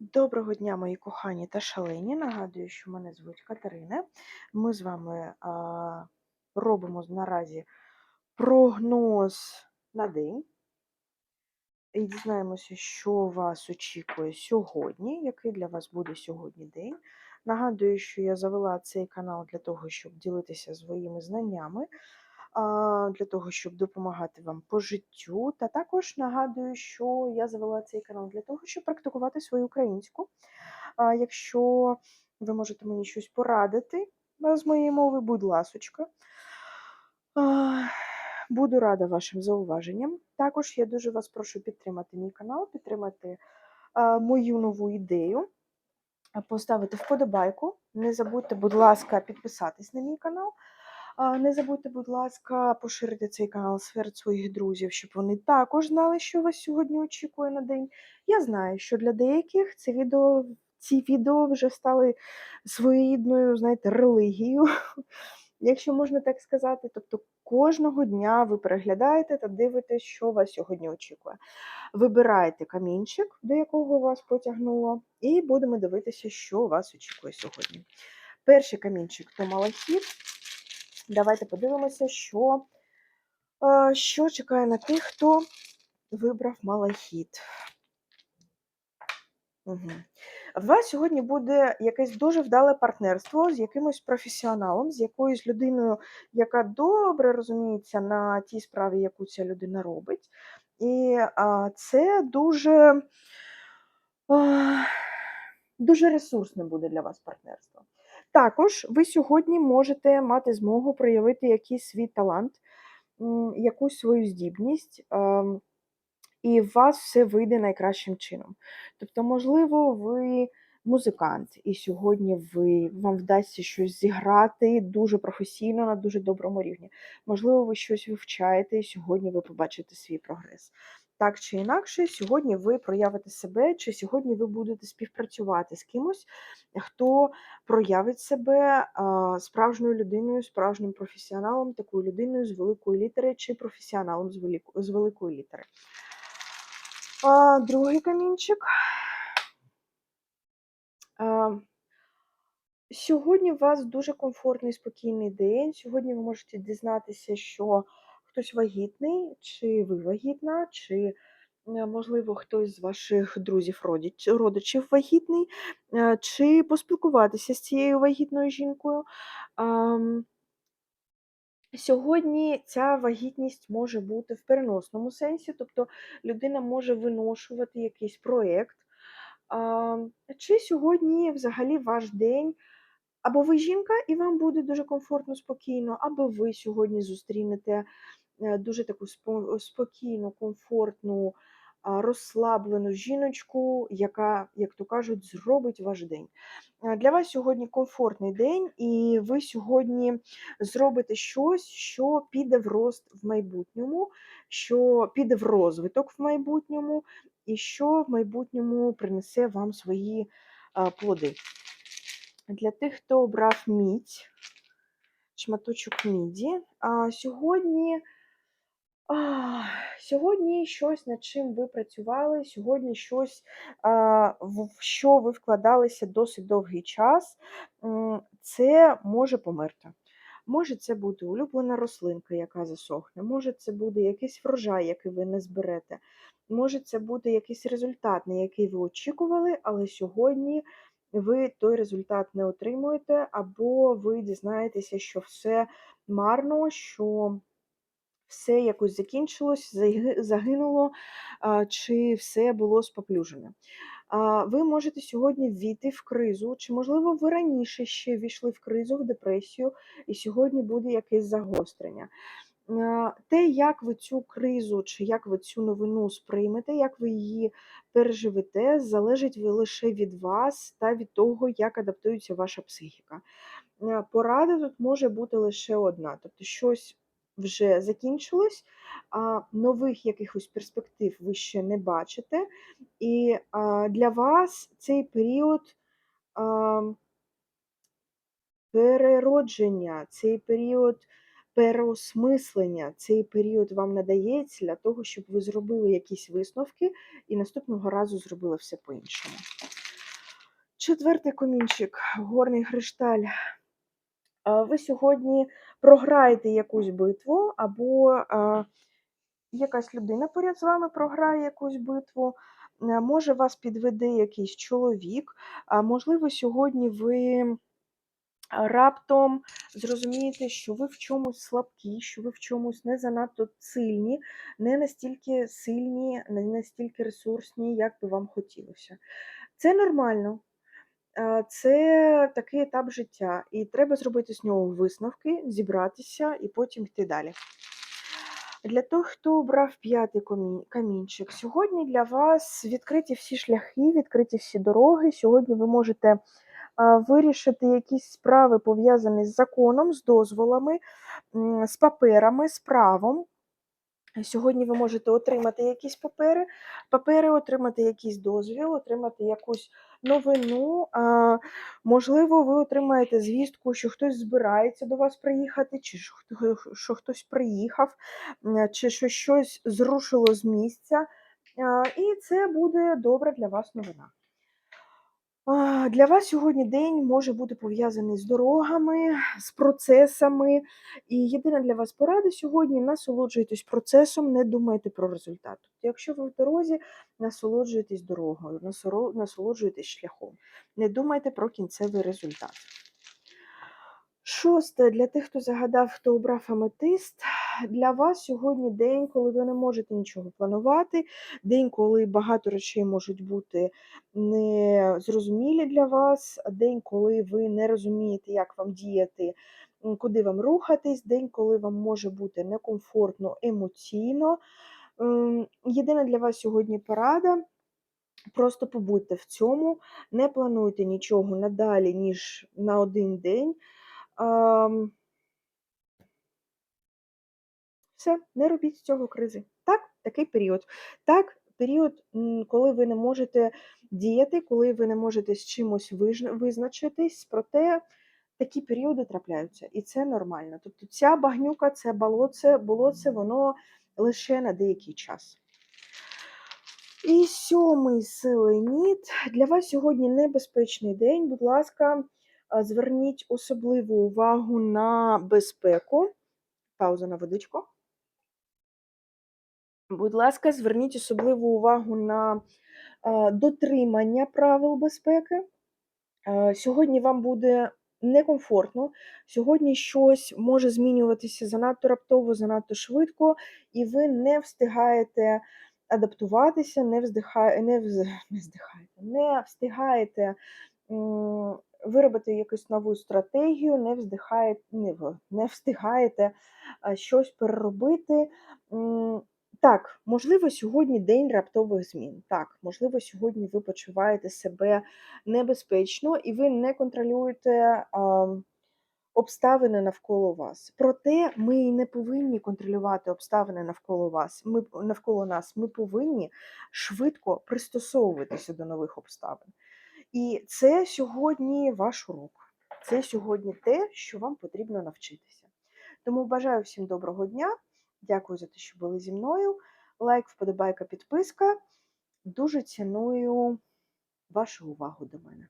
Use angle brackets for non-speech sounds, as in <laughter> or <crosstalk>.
Доброго дня, мої кохані та шалені. Нагадую, що мене звуть Катерина. Ми з вами а, робимо наразі прогноз на день. І дізнаємося, що вас очікує сьогодні, який для вас буде сьогодні день. Нагадую, що я завела цей канал для того, щоб ділитися своїми знаннями, для того, щоб допомагати вам по життю. Та також нагадую, що я завела цей канал для того, щоб практикувати свою українську. Якщо ви можете мені щось порадити з моєї мови, будь ласочка. Буду рада вашим зауваженням. Також я дуже вас прошу підтримати мій канал, підтримати мою нову ідею, поставити вподобайку. Не забудьте, будь ласка, підписатись на мій канал. Не забудьте, будь ласка, поширити цей канал серед своїх друзів, щоб вони також знали, що вас сьогодні очікує на день. Я знаю, що для деяких це відео, ці відео вже стали своєрідною, знаєте, релігією, <laughs> якщо можна так сказати. Тобто кожного дня ви переглядаєте та дивитесь, що вас сьогодні очікує. Вибираєте камінчик, до якого вас потягнуло, і будемо дивитися, що вас очікує сьогодні. Перший камінчик то малахіт. Давайте подивимося, що, е, що чекає на тих, хто вибрав малахіт. Угу. В вас сьогодні буде якесь дуже вдале партнерство з якимось професіоналом, з якоюсь людиною, яка добре розуміється на тій справі, яку ця людина робить. І а, це дуже, а, дуже ресурсне буде для вас партнерство. Також ви сьогодні можете мати змогу проявити якийсь свій талант, якусь свою здібність, ем, і у вас все вийде найкращим чином. Тобто, можливо, ви музикант, і сьогодні ви, вам вдасться щось зіграти дуже професійно на дуже доброму рівні. Можливо, ви щось вивчаєте, і сьогодні ви побачите свій прогрес. Так чи інакше, сьогодні ви проявите себе, чи сьогодні ви будете співпрацювати з кимось, хто проявить себе справжньою людиною, справжнім професіоналом, такою людиною з великої літери, чи професіоналом з, великої літери. Другий камінчик. Сьогодні у вас дуже комфортний, спокійний день. Сьогодні ви можете дізнатися, що хтось вагітний, чи ви вагітна, чи, е, можливо, хтось з ваших друзів, родичів вагітний, е, чи поспілкуватися з цією вагітною жінкою. Сьогодні ця вагітність може бути в переносному сенсі, тобто людина може виношувати якийсь проєкт. Чи сьогодні взагалі ваш день, або ви жінка, і вам буде дуже комфортно, спокійно, або ви сьогодні зустрінете дуже таку спокійну, комфортну, розслаблену жіночку, яка, як то кажуть, зробить ваш день. Е, Для вас сьогодні комфортний день, і ви сьогодні зробите щось, що піде в рост в майбутньому, що піде в розвиток в майбутньому, і що в майбутньому принесе вам свої плоди. Для тих, хто обрав мідь, шматочок міді, а, сьогодні. А, Сьогодні щось, над чим ви працювали, сьогодні щось, в що ви вкладалися досить довгий час, це може померти. Може це бути улюблена рослинка, яка засохне, може це буде якийсь врожай, який ви не зберете, може це буде якийсь результат, на який ви очікували, але сьогодні ви той результат не отримуєте, або ви дізнаєтеся, що все марно, що все якось закінчилось, загинуло, чи все було споплюжене. Ви можете сьогодні ввійти в кризу, чи, можливо, ви раніше ще ввійшли в кризу, в депресію, і сьогодні буде якесь загострення. Те, як ви цю кризу, чи як ви цю новину сприймете, як ви її переживете, залежить лише від вас та від того, як адаптується ваша психіка. Порада тут може бути лише одна, тобто щось вже закінчилось, а нових якихось перспектив ви ще не бачите. І а, для вас цей період а, переродження, цей період переосмислення, цей період вам надається для того, щоб ви зробили якісь висновки і наступного разу зробили все по-іншому. Четвертий комінчик, горний кришталь. Ви сьогодні програєте якусь битву, або а, якась людина поряд з вами програє якусь битву. Е, Може, вас підведе якийсь чоловік, а можливо, сьогодні ви раптом зрозумієте, що ви в чомусь слабкі, що ви в чомусь не занадто сильні, не настільки сильні, не настільки ресурсні, як би вам хотілося. Це нормально. Е, Це такий етап життя, і треба зробити з нього висновки, зібратися і потім йти далі. Для того, хто обрав п'ятий камінчик, сьогодні для вас відкриті всі шляхи, відкриті всі дороги. Сьогодні ви можете вирішити якісь справи, пов'язані з законом, з дозволами, з паперами, з правом. Сьогодні ви можете отримати якісь папери, папери, отримати якийсь дозвіл, отримати якусь новину. Можливо, ви отримаєте звістку, що хтось збирається до вас приїхати, чи що хтось приїхав, чи що щось зрушило з місця. І це буде добра для вас новина. Для вас сьогодні день може бути пов'язаний з дорогами, з процесами. І єдина для вас порада сьогодні насолоджуйтесь процесом, не думайте про результат. Якщо ви в дорозі, насолоджуйтесь дорогою, насолоджуйтесь шляхом. Не думайте про кінцевий результат. Шосте, для тих, хто загадав, хто обрав аметист, для вас сьогодні день, коли ви не можете нічого планувати, день, коли багато речей можуть бути незрозумілі для вас, день, коли ви не розумієте, як вам діяти, куди вам рухатись, день, коли вам може бути некомфортно емоційно. Єдина для вас сьогодні порада. Просто побудьте в цьому, не плануйте нічого надалі, ніж на один день. Все, не робіть з цього кризи. Так, такий період. Так, період, коли ви не можете діяти, коли ви не можете з чимось визначитись, проте такі періоди трапляються, і це нормально. Тобто ця багнюка, це болоце, болоце, воно лише на деякий час. І сьомий селеніт. Для вас сьогодні небезпечний день. Будь ласка, зверніть особливу увагу на безпеку. Пауза на водичку. Будь ласка, зверніть особливу увагу на а, дотримання правил безпеки. Е, Сьогодні вам буде некомфортно, сьогодні щось може змінюватися занадто раптово, занадто швидко, і ви не встигаєте адаптуватися, не вздихає, не, вз, <laughs> не вздихаєте, не встигаєте виробити якусь нову стратегію, не вздихаєте, не, не встигаєте а, щось переробити. Так, можливо, сьогодні день раптових змін. Так, можливо, сьогодні ви почуваєте себе небезпечно, і ви не контролюєте а, обставини навколо вас. Проте ми і не повинні контролювати обставини навколо вас. Ми навколо нас. Ми повинні швидко пристосовуватися до нових обставин. І це сьогодні ваш урок. Це сьогодні те, що вам потрібно навчитися. Тому бажаю всім доброго дня. Дякую за те, що були зі мною. Лайк, вподобайка, підписка. Дуже ціную вашу увагу до мене.